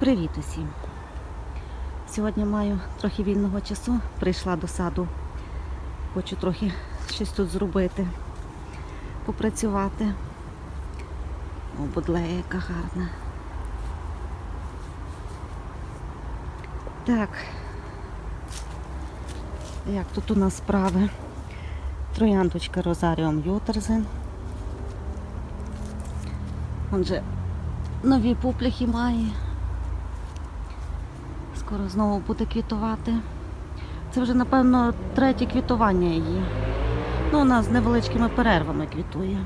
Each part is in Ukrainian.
Привіт усім! Сьогодні маю трохи вільного часу. Прийшла до саду. Хочу трохи щось тут зробити, попрацювати. О, будлея, яка гарна. Так. Як тут у нас справи? Трояндочка Розаріум Ютерзен. Он же нові пупляхи має. Скоро знову буде квітувати. Це вже, напевно, третє квітування її. Ну, вона з невеличкими перервами квітує.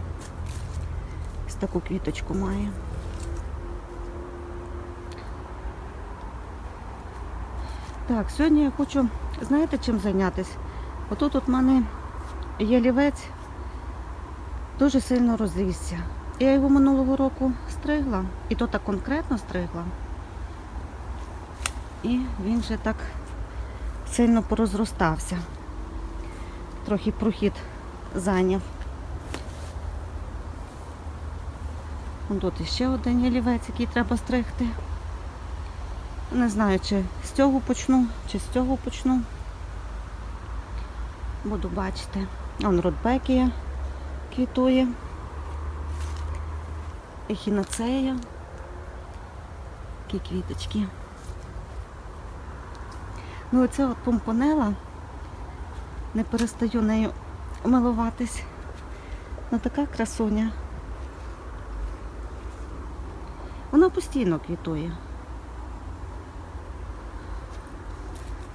Ось таку квіточку має. Так, сьогодні я хочу, знаєте, чим зайнятися? Отут от в мене ялівець дуже сильно розрісся. Я його минулого року стригла, і то так конкретно стригла. І він вже так сильно порозростався. Трохи прохід зайняв. Тут іще один ялівець, який треба стригти. Не знаю, чи з цього почну, чи з цього почну. Буду бачити. Он родбекія квітує. Ехінацея. Такі квіточки. Ну оце от помпонела. Не перестаю нею милуватись. Ну така красуня. Вона постійно квітує.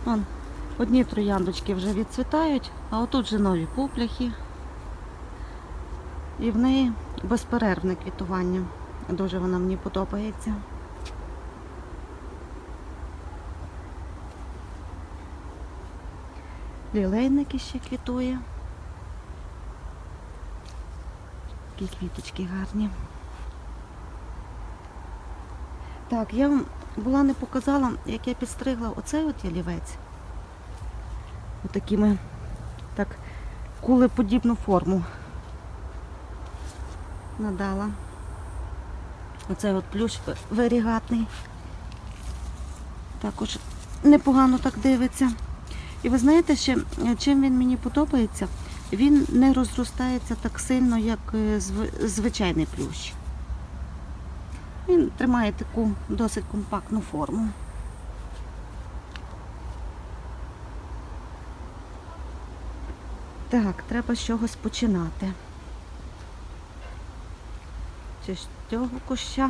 Вон, одні трояндочки вже відцвітають, а отут вже нові пупляхи. І в неї безперервне квітування. Дуже вона мені подобається. Лілейник ще квітує. Такі квіточки гарні. Так, я вам була не показала, як я підстригла оцей от ялівець. Отакими так кулеподібну форму надала. Оцей от плющ варігатний. Також непогано так дивиться. І ви знаєте, ще е, чим він мені подобається? Він не розростається так сильно, як е, зв- звичайний плющ. Він тримає таку досить компактну форму. Так, треба з чогось починати. Чи з цього куща?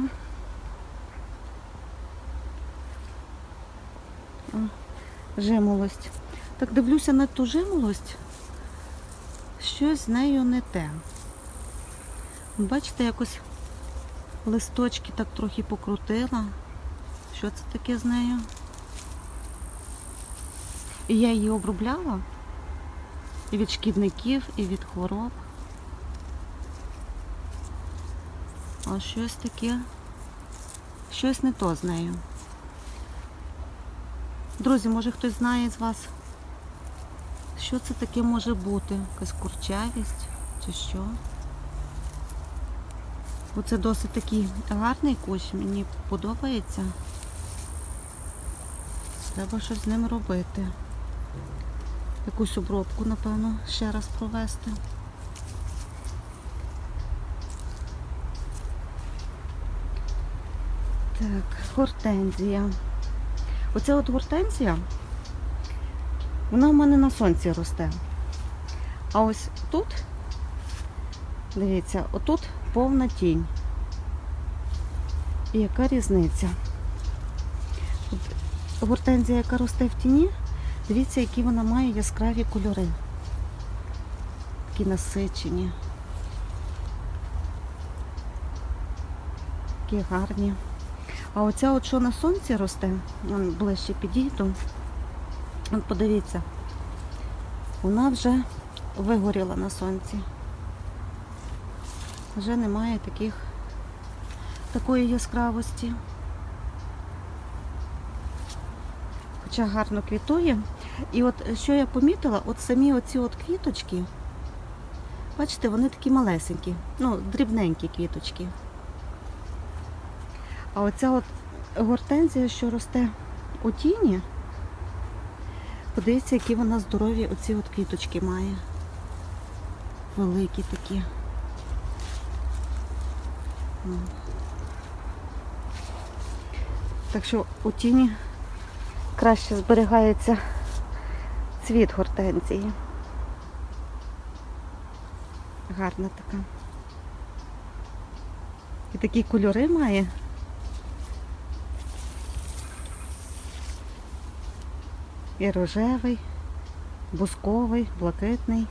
Жимолость. Так дивлюся на ту жимолость. Щось з нею не те. Бачите, якось листочки так трохи покрутила. Що це таке з нею? І я її обробляла і від шкідників, і від хвороб. А щось таке, щось не то з нею. Друзі, може хтось знає з вас, що це таке може бути? Якась курчавість чи що? Оце досить такий гарний кущ, мені подобається. Треба щось з ним робити. Якусь обробку, напевно, ще раз провести. Так, гортензія. Оця от гортензія, вона в мене на сонці росте. А ось тут, дивіться, отут повна тінь. І яка різниця? От гортензія, яка росте в тіні, дивіться, які вона має яскраві кольори. Такі насичені. Такі гарні. А оця от що на сонці росте, ближче підійду. От подивіться, вона вже вигоріла на сонці. Вже немає таких, такої яскравості. Хоча гарно квітує. І от що я помітила, от самі оці от квіточки, бачите, вони такі малесенькі, ну, дрібненькі квіточки. А оця от гортензія, що росте у тіні. Подивіться, які вона здорові оці от квіточки має. Великі такі. Так що у тіні краще зберігається цвіт гортензії. Гарна така. І такі кольори має. І рожевий, бусковий, блакитний.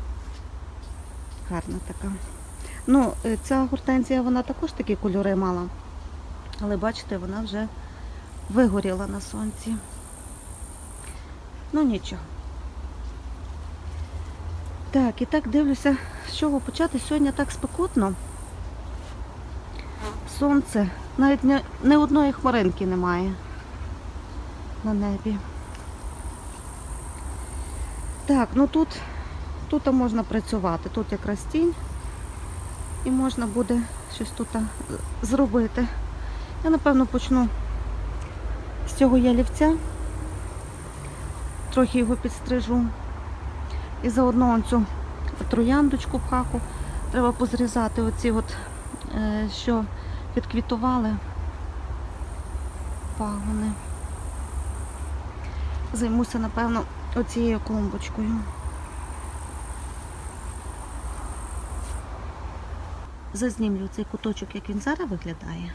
Гарна така. Ну, е, ця гортензія, вона також такі кольори мала. Але бачите, вона вже вигоріла на сонці. Ну нічого. Так, і так дивлюся, з чого почати. Сьогодні так спекотно. Сонце. Навіть не, не одної хмаринки немає на небі. Так, ну тут, тут можна працювати. Тут якраз тінь. І можна буде щось тут зробити. Я напевно почну з цього ялівця. Трохи його підстрижу. І заодно цю трояндочку в хаку треба позрізати оці от, е, що відквітували пагони. Займуся, напевно, оцією клумбочкою. Зазнімлю цей куточок, як він зараз виглядає.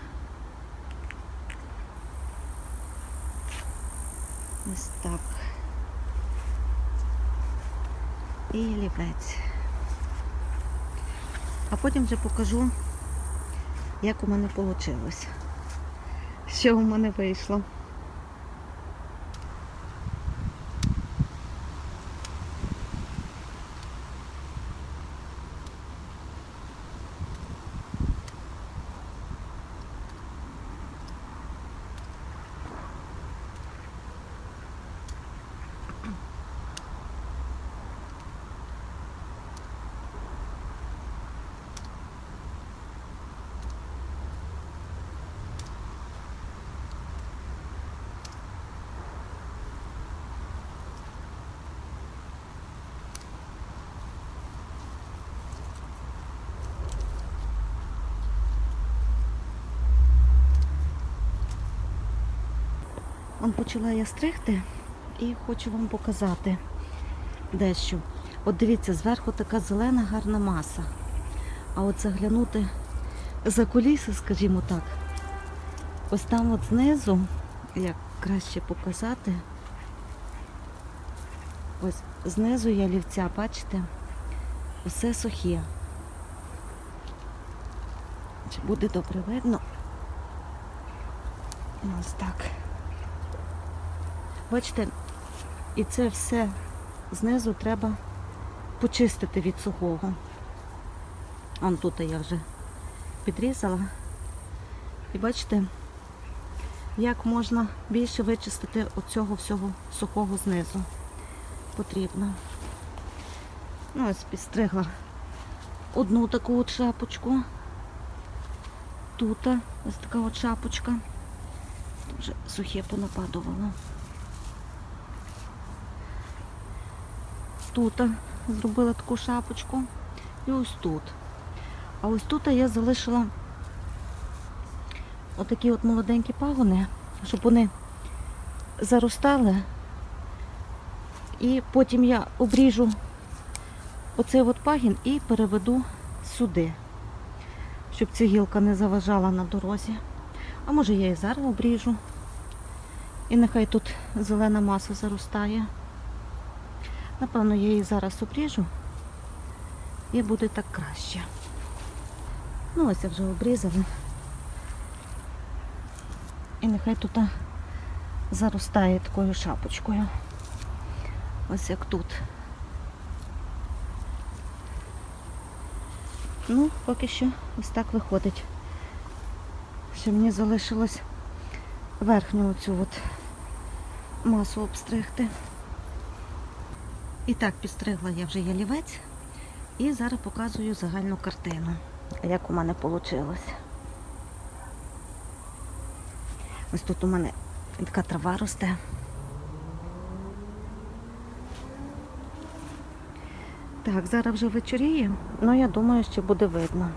Ось так. І лівець. А потім вже покажу, як у мене вийшло. Що у мене вийшло. Он почала я стригти і хочу вам показати дещо. От дивіться, зверху така зелена гарна маса. А от заглянути за куліси, скажімо так, ось там от знизу, як краще показати, ось знизу ялівця, бачите, все сухе. Чи буде добре видно? Ось так. Бачите, і це все знизу треба почистити від сухого. Он тут я вже підрізала. І бачите, як можна більше вичистити оцього всього сухого знизу. Потрібно. Ну, ось підстригла одну таку от шапочку. Тут ось така от шапочка. Вже сухе понападувало. Тут зробила таку шапочку і ось тут. А ось тут я залишила отакі от молоденькі пагони, щоб вони заростали. І потім я обріжу оцей от пагін і переведу сюди, щоб ця гілка не заважала на дорозі. А може я і зараз обріжу. І нехай тут зелена маса заростає. Напевно, я її зараз обріжу і буде так краще. Ну, ось я вже обрізала. І нехай тут заростає такою шапочкою. Ось як тут. Ну, поки що ось так виходить. Ще мені залишилось верхню оцю от масу обстригти. І так, підстригла я вже ялівець. І зараз показую загальну картину, як у мене вийшло. Ось тут у мене така трава росте. Так, зараз вже вечоріє, але я думаю, що буде видно.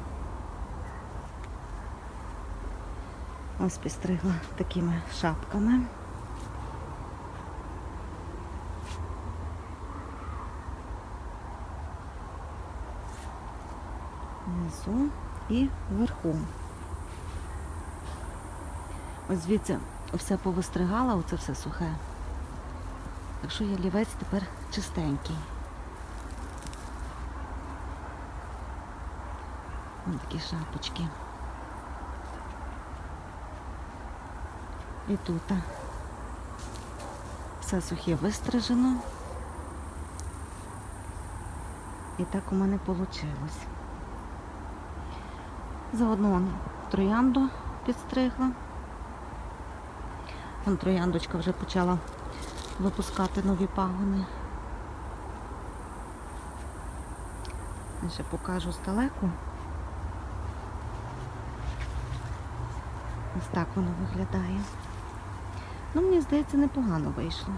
Ось підстригла такими шапками. Внизу і вверху. Ось звідси все повистригала, оце все сухе. Так що ялівець тепер чистенький. Ось такі шапочки. І тут все сухе вистрижено. І так у мене вийшло. Заодно троянду підстригла. Вон трояндочка вже почала випускати нові пагони. Я ще покажу здалеку. Ось так воно виглядає. Ну, мені здається, непогано вийшло.